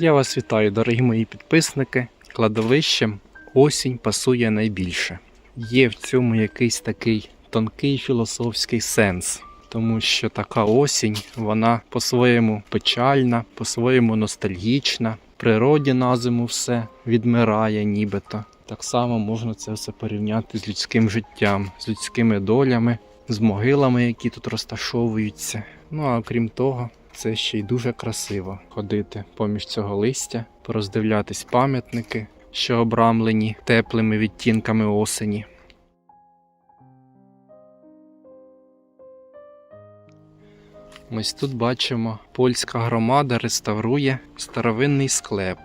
Я вас вітаю, дорогі мої підписники. Кладовищем осінь пасує найбільше. Є в цьому якийсь такий тонкий філософський сенс, тому що така осінь, вона по-своєму печальна, по-своєму ностальгічна. В природі на зиму все відмирає нібито. Так само можна це все порівняти з людським життям, з людськими долями, з могилами, які тут розташовуються. Ну а крім того, це ще й дуже красиво ходити поміж цього листя, пороздивлятись пам'ятники, що обрамлені теплими відтінками осені. Ось тут бачимо, польська громада реставрує старовинний склеп.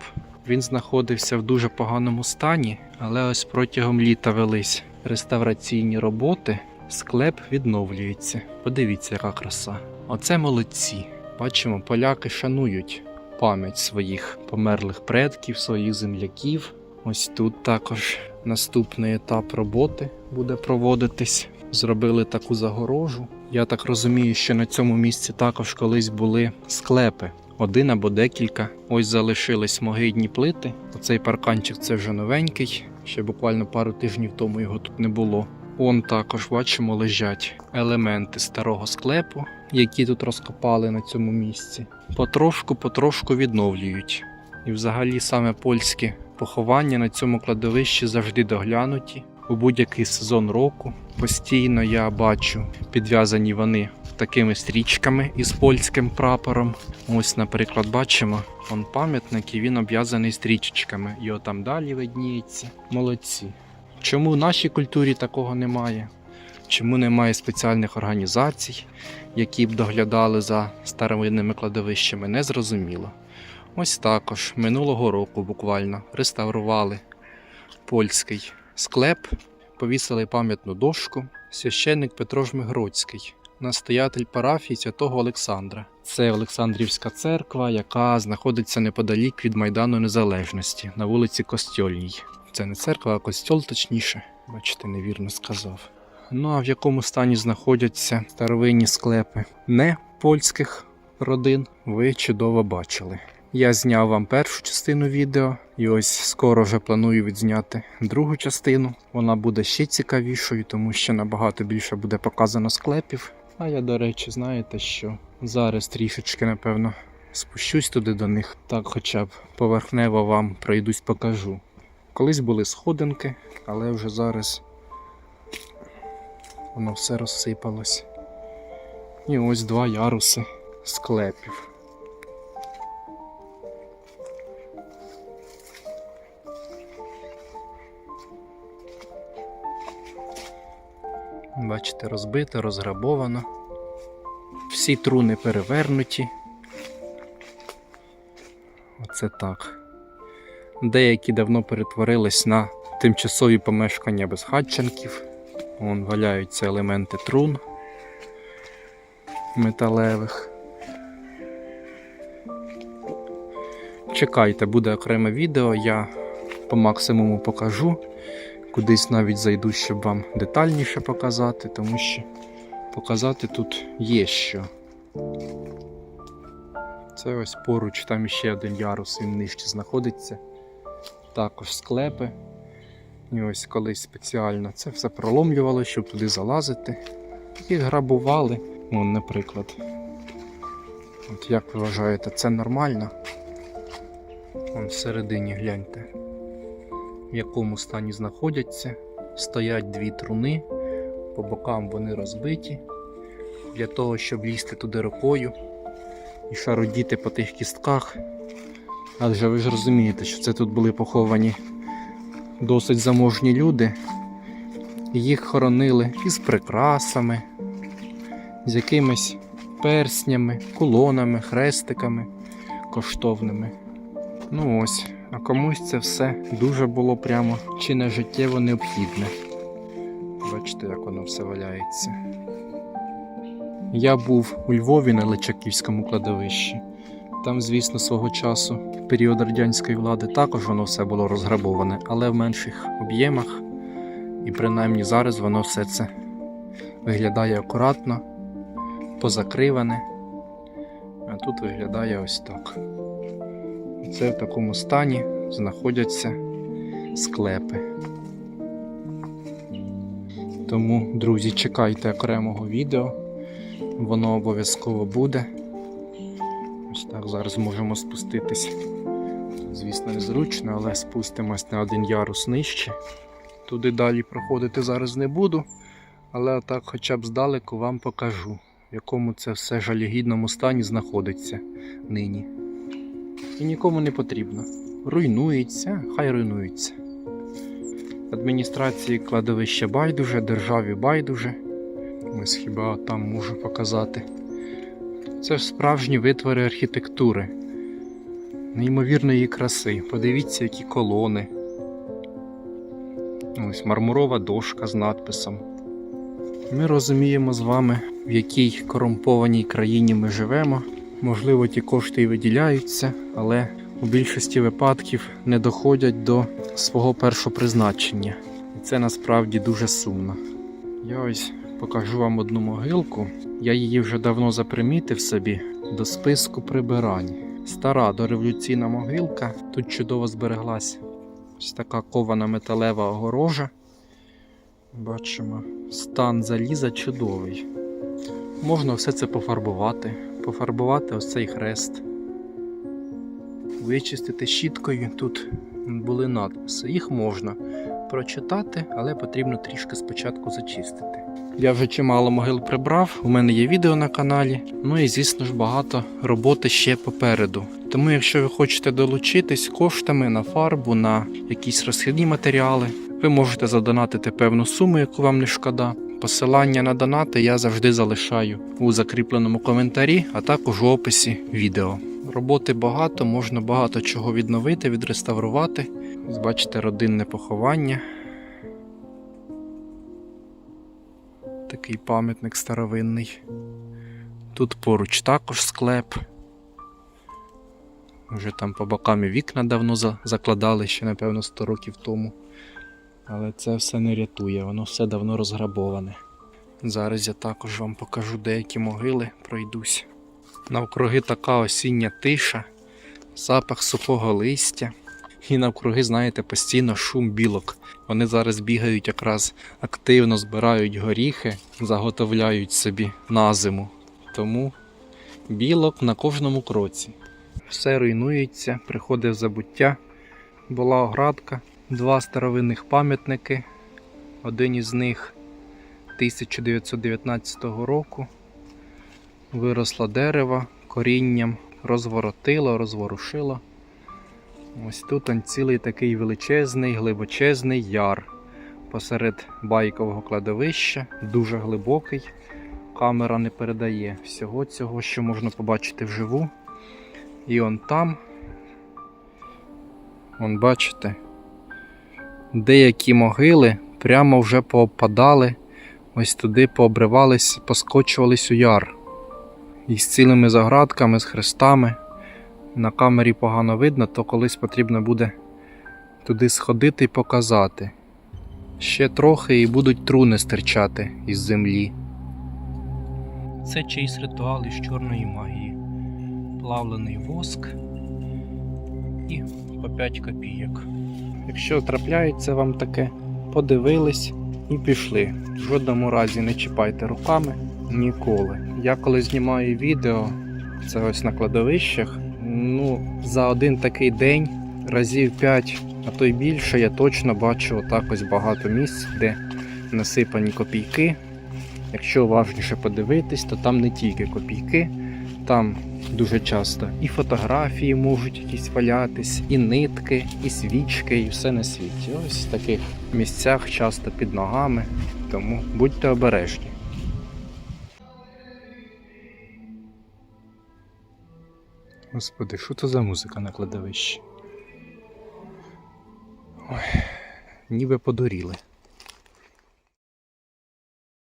Він знаходився в дуже поганому стані, але ось протягом літа велись реставраційні роботи. Склеп відновлюється. Подивіться, яка краса. Оце молодці. Бачимо, поляки шанують пам'ять своїх померлих предків, своїх земляків. Ось тут також наступний етап роботи буде проводитись. Зробили таку загорожу. Я так розумію, що на цьому місці також колись були склепи. Один або декілька. Ось залишились могидні плити. Оцей парканчик це вже новенький. Ще буквально пару тижнів тому його тут не було. Он також бачимо лежать елементи старого склепу, які тут розкопали на цьому місці. Потрошку-потрошку відновлюють. І взагалі саме польське поховання на цьому кладовищі завжди доглянуті. У будь-який сезон року постійно я бачу підв'язані вони такими стрічками із польським прапором. Ось, наприклад, бачимо он пам'ятник і він обв'язаний стрічечками. І отам далі видніється. Молодці. Чому в нашій культурі такого немає? Чому немає спеціальних організацій, які б доглядали за старовинними кладовищами, не зрозуміло. Ось також минулого року буквально реставрували польський склеп, повісили пам'ятну дошку, священник Петро Жмигроцький, настоятель парафії святого Олександра. Це Олександрівська церква, яка знаходиться неподалік від Майдану Незалежності на вулиці Костьольній. Це не церква, а костьол точніше. Бачите, невірно сказав. Ну а в якому стані знаходяться старовинні склепи не польських родин, ви чудово бачили. Я зняв вам першу частину відео, і ось скоро вже планую відзняти другу частину. Вона буде ще цікавішою, тому що набагато більше буде показано склепів. А я, до речі, знаєте що? Зараз трішечки, напевно, спущусь туди до них, так хоча б поверхнево вам пройдусь покажу. Колись були сходинки, але вже зараз воно все розсипалось. І ось два яруси склепів. Бачите, розбито, розграбовано. Всі труни перевернуті. Оце так. Деякі давно перетворились на тимчасові помешкання безхатченків. Вон валяються елементи трун металевих. Чекайте, буде окреме відео, я по максимуму покажу. Кудись навіть зайду, щоб вам детальніше показати, тому що показати тут є що. Це ось поруч, там ще один ярус, він нижче знаходиться. Також склепи. І ось колись спеціально це все проломлювали, щоб туди залазити. І грабували. Вон, наприклад. От як ви вважаєте, це нормально? Вон всередині гляньте, в якому стані знаходяться. Стоять дві труни, по бокам вони розбиті. Для того, щоб лізти туди рукою і шарудіти по тих кістках. Адже ви ж розумієте, що це тут були поховані досить заможні люди. Їх хоронили із прикрасами, з якимись перснями, кулонами, хрестиками коштовними. Ну ось, а комусь це все дуже було прямо чи не життєво необхідне. Бачите, як воно все валяється. Я був у Львові на Личаківському кладовищі. Там, звісно, свого часу, в період радянської влади, також воно все було розграбоване, але в менших об'ємах. І принаймні зараз воно все це виглядає акуратно, позакриване. А тут виглядає ось так. Це в такому стані знаходяться склепи. Тому, друзі, чекайте окремого відео. Воно обов'язково буде. Так зараз можемо спуститись. Звісно, незручно, але спустимось на один ярус нижче. Туди далі проходити зараз не буду, але так хоча б здалеку вам покажу, в якому це все жалюгідному стані знаходиться нині. І нікому не потрібно. Руйнується, хай руйнується. Адміністрації кладовища байдуже, державі байдуже. Ось хіба там можу показати. Це ж справжні витвори архітектури, неймовірної краси. Подивіться, які колони. Ось мармурова дошка з надписом. Ми розуміємо з вами, в якій корумпованій країні ми живемо. Можливо, ті кошти і виділяються, але у більшості випадків не доходять до свого першого призначення. І це насправді дуже сумно. Я ось покажу вам одну могилку. Я її вже давно запримітив собі до списку прибирань. Стара дореволюційна могилка. Тут чудово збереглась ось така кована металева огорожа. Бачимо, стан заліза чудовий. Можна все це пофарбувати, пофарбувати ось цей хрест. Вичистити щіткою тут були надписи. Їх можна прочитати, але потрібно трішки спочатку зачистити. Я вже чимало могил прибрав, у мене є відео на каналі. Ну і звісно ж багато роботи ще попереду. Тому, якщо ви хочете долучитись коштами на фарбу, на якісь розхідні матеріали, ви можете задонатити певну суму, яку вам не шкода. Посилання на донати я завжди залишаю у закріпленому коментарі, а також у описі відео. Роботи багато, можна багато чого відновити, відреставрувати. Бачите, родинне поховання. Такий пам'ятник старовинний. Тут поруч також склеп. Вже там по бокам і вікна давно закладали ще, напевно, 100 років тому. Але це все не рятує, воно все давно розграбоване. Зараз я також вам покажу деякі могили, пройдусь. Навкруги така осіння тиша, запах сухого листя. І навкруги, знаєте, постійно шум білок. Вони зараз бігають якраз активно збирають горіхи, заготовляють собі на зиму. Тому білок на кожному кроці. Все руйнується, приходить забуття. Була оградка, два старовинних пам'ятники. Один із них 1919 року. Виросло дерево, корінням розворотило, розворушило. Ось тут он цілий такий величезний, глибочезний яр посеред байкового кладовища, дуже глибокий. Камера не передає всього цього, що можна побачити вживу. І он там, он бачите, деякі могили прямо вже поопадали, ось туди пообривались, поскочувались у яр. І з цілими заградками, з хрестами. На камері погано видно, то колись потрібно буде туди сходити і показати. Ще трохи і будуть труни стирчати із землі. Це чийсь ритуал із чорної магії. Плавлений воск і по 5 копійок. Якщо трапляється вам таке, подивились і пішли. В жодному разі не чіпайте руками ніколи. Я коли знімаю відео, це ось на кладовищах. Ну, за один такий день, разів 5, а то й більше, я точно бачу отак ось багато місць, де насипані копійки. Якщо уважніше подивитись, то там не тільки копійки, там дуже часто і фотографії можуть якісь валятись, і нитки, і свічки, і все на світі. Ось в таких місцях часто під ногами. Тому будьте обережні. Господи, що це за музика на кладовищі? Ой, ніби подуріли.